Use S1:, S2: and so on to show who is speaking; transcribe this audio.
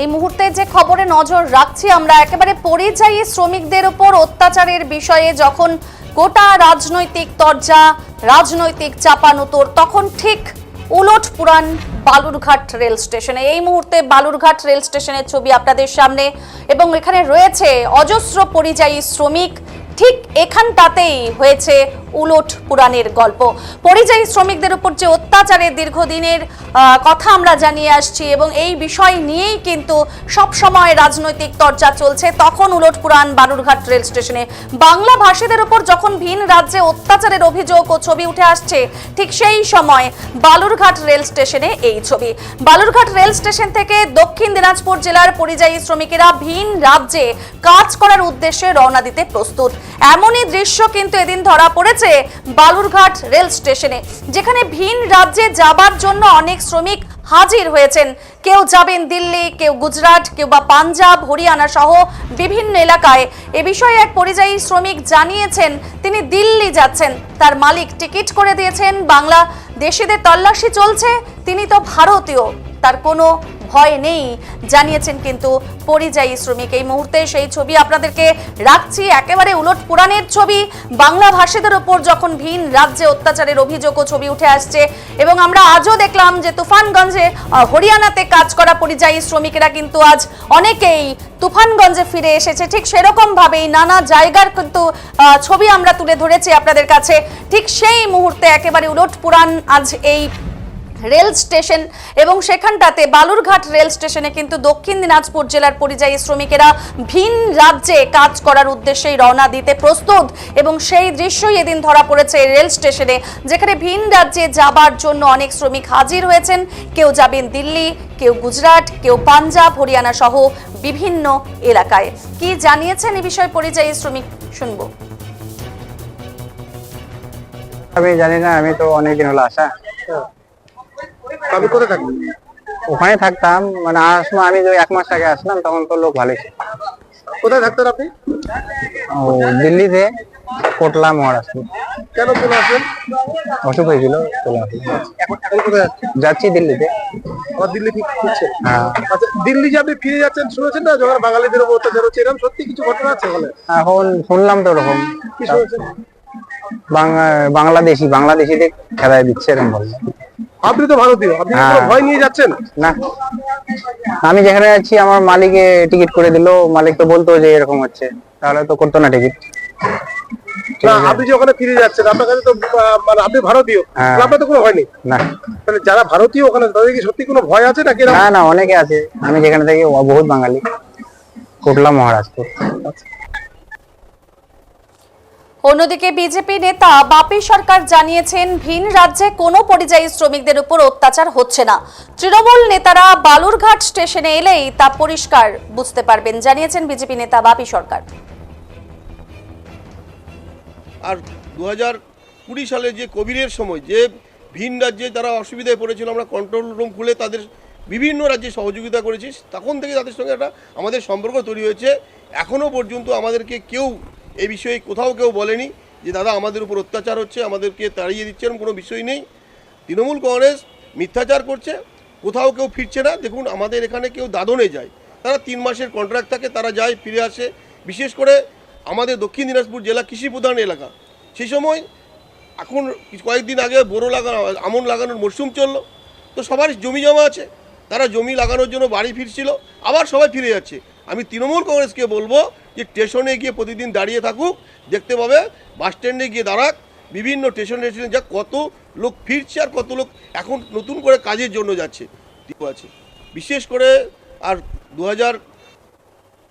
S1: এই মুহূর্তে যে খবরে নজর রাখছি, আমরা একেবারে পরিযায়ী শ্রমিকদের উপর অত্যাচারের বিষয়ে যখন গোটা রাজনৈতিক তরজা, রাজনৈতিক চাপানুতোর, তখন ঠিক উলট পুরান বালুরঘাট রেল স্টেশনে। এই মুহূর্তে বালুরঘাট রেল স্টেশনের ছবি আপনাদের সামনে এবং এখানে রয়েছে অজস্র পরিযায়ী শ্রমিক। ঠিক এখানটাতেই হয়েছে উলট পুরাণের গল্প। পরিযায়ী শ্রমিকদের উপর যে অত্যাচারের দীর্ঘদিনের কথা আমরা জানিয়ে আসছি এবং এই বিষয় নিয়েই কিন্তু সব সময় রাজনৈতিক চর্চা চলছে, তখন উলট পুরাণ বালুরঘাট রেল স্টেশনে। বাংলা ভাষীদের উপর যখন ভিন রাজ্যে অত্যাচারের অভিযোগ ও ছবি উঠে আসছে, ঠিক সেই সময় বালুরঘাট রেল স্টেশনে এই ছবি। বালুরঘাট রেল স্টেশন থেকে দক্ষিণ দিনাজপুর জেলার পরিযায়ী শ্রমিকেরা ভিন রাজ্যে কাজ করার উদ্দেশ্যে রওনা দিতে প্রস্তুত। এমনই দৃশ্য কিন্তু এদিন ধরা পড়েছে। বালুরঘাট রেল স্টেশনে, যেখানে ভিন রাজ্যে যাবার জন্য অনেক শ্রমিক হাজির হয়েছেন। কেউ যাবেন দিল্লি, কেউ গুজরাট, কেউ বা পাঞ্জাব, হরিয়ানা সহ বিভিন্ন এলাকায়। এ বিষয়ে এক পরিযায়ী শ্রমিক জানিয়েছেন, তিনি দিল্লি যাচ্ছেন। তার মালিক টিকিট করে দিয়েছেন বাংলা দেশিদের তল্লাশি চলছে, তিনি তো ভারতীয়। তার কোনো ভয় নেই, জানিয়েছেন কিন্তু পরিযায়ী শ্রমিক। এই মুহূর্তে সেই ছবি আপনাদেরকে রাখছি, একেবারে উলট পুরাণের ছবি। বাংলা ভাষীদের ওপর যখন ভিন রাজ্যে অত্যাচারের অভিযোগ ও ছবি উঠে আসছে, এবং আমরা আজও দেখলাম যে তুফানগঞ্জে হরিয়ানাতে কাজ করা পরিযায়ী শ্রমিকেরা কিন্তু আজ অনেকেই তুফানগঞ্জে ফিরে এসেছে। ঠিক সেরকম ভাবেই নানা জায়গার কিন্তু ছবি আমরা তুলে ধরেছি আপনাদের কাছে। ঠিক সেই মুহূর্তে একেবারে উলট পুরাণ আজ এই রেল স্টেশন এবং সেখানটাতে বালুরঘাট রেল স্টেশনে কিন্তু দক্ষিণ দিনাজপুর জেলার পরিযায়ী শ্রমিকেরা ভিন রাজ্যে কাজ করার উদ্দেশ্যেই রওনা দিতে প্রস্তুত এবং সেই দৃশ্যই এদিন ধরা পড়েছে রেল স্টেশনে, যেখানে ভিন রাজ্যে যাবার জন্য অনেক শ্রমিক হাজির হয়েছেন। কেউ যাবেন দিল্লি, কেউ গুজরাট, কেউ পাঞ্জাব, হরিয়ানা সহ বিভিন্ন এলাকায়। কি জানিয়েছেন এ বিষয়ে পরিযায়ী শ্রমিক? শুনব।
S2: আমি জানি না, আমি তো অনেকদিন হলো আসা।
S3: আপনি কোথায় থাকবেন
S2: ওখানে থাকতাম মানে আসার আমি যে এক মাস আগে আসলাম তখন তো লোক ভালোই ছিল।
S3: কোথায় থাকতেন আপনি?
S2: ও দিল্লিতে কোটলা মহারাষ্ট্র।
S3: কেন চলে আসবেন
S2: অসুখ হয়েছিল চলে আসলাম।
S3: এখন এখন কোথায় যাচ্ছেন?
S2: যাচ্ছি দিল্লিতে।
S3: আবার দিল্লি ফিরছে
S2: হ্যাঁ।
S3: আচ্ছা দিল্লি যে আপনি ফিরে যাচ্ছেন শুনেছেন না যখন বাঙালিদের উপর অত্যাচার হচ্ছে? এরকম সত্যি কিছু ঘটনা আছে ওখানে
S2: এখন শুনলাম তো ওরকম।
S3: কি শুনেছেন?
S2: বাংলা- বাংলাদেশি বাংলাদেশিদের খেলায় দিচ্ছে এরকম বলল
S3: আপনি তো ভারতীয় আপনি
S2: হ্যাঁ।
S3: ভয় নিয়ে যাচ্ছেন?
S2: না। আমি যেখানে যাচ্ছি আমার মালিকে টিকিট করে দিল। মালিক তো বলতো যে এরকম হচ্ছে। তাহলে তো করতো না টিকিট।
S3: না আপনি যে ওখানে ফিরে যাচ্ছেন আপনার কাছে তো মানে আপনি ভারতীয়।
S2: হ্যাঁ।
S3: আপনার তো কোনো ভয় নেই?
S2: না।
S3: তাহলে যারা ভারতীয় ওখানে তাদের কি সত্যি কোনো ভয় আছে নাকি?
S2: না না অনেকে আছে। আমি যেখানে থাকি বহুত বাঙালি। কোটলা মহারাষ্ট্র।
S1: অন্যদিকে বিজেপি নেতা বাপি সরকার জানিয়েছেন, ভিন রাজ্যে কোনো পরিযায়ী শ্রমিকদের উপর অত্যাচার হচ্ছে না। তৃণমূল নেতারা বালুরঘাট স্টেশনে এলেই তা পরিষ্কার বুঝতে পারবেন, জানিয়েছেন বিজেপি নেতা বাপি সরকার।
S4: আর দু কুড়ি সালে যে কোভিডের সময় যে ভিন রাজ্যে যারা অসুবিধায় পড়েছিল, আমরা কন্ট্রোল রুম খুলে তাদের বিভিন্ন রাজ্যে সহযোগিতা করেছি, তখন থেকে তাদের সঙ্গে একটা আমাদের সম্পর্ক তৈরি হয়েছে। এখনও পর্যন্ত আমাদেরকে কেউ এই বিষয়ে কোথাও কেউ বলেনি যে, দাদা, আমাদের উপর অত্যাচার হচ্ছে, আমাদেরকে তাড়িয়ে দিচ্ছে, এরকম কোনো বিষয় নেই। তৃণমূল কংগ্রেস মিথ্যাচার করছে, কোথাও কেউ ফিরছে না। দেখুন, আমাদের এখানে কেউ দাদনে যায়। তারা তিন মাসের কন্ট্রাক্ট থাকে, তারা যায়, ফিরে আসে। বিশেষ করে আমাদের দক্ষিণ দিনাজপুর জেলা কৃষি প্রধান এলাকা। সেই সময় এখন কয়েকদিন আগে বোরো লাগানো আমন লাগানোর মরশুম চলল। তো সবার জমি জমা আছে। তারা জমি লাগানোর জন্য বাড়ি ফিরছিল, আবার সবাই ফিরে যাচ্ছে। আমি তৃণমূল কংগ্রেসকে বলব যে স্টেশনে গিয়ে প্রতিদিন দাঁড়িয়ে থাকুক, দেখতে পাবে, বাস স্ট্যান্ডে গিয়ে দাঁড়াক, বিভিন্ন স্টেশন স্টেশনে যা কত লোক ফিরছে আর কত লোক এখন নতুন করে কাজের জন্য যাচ্ছে। আছে। বিশেষ করে আর দু হাজার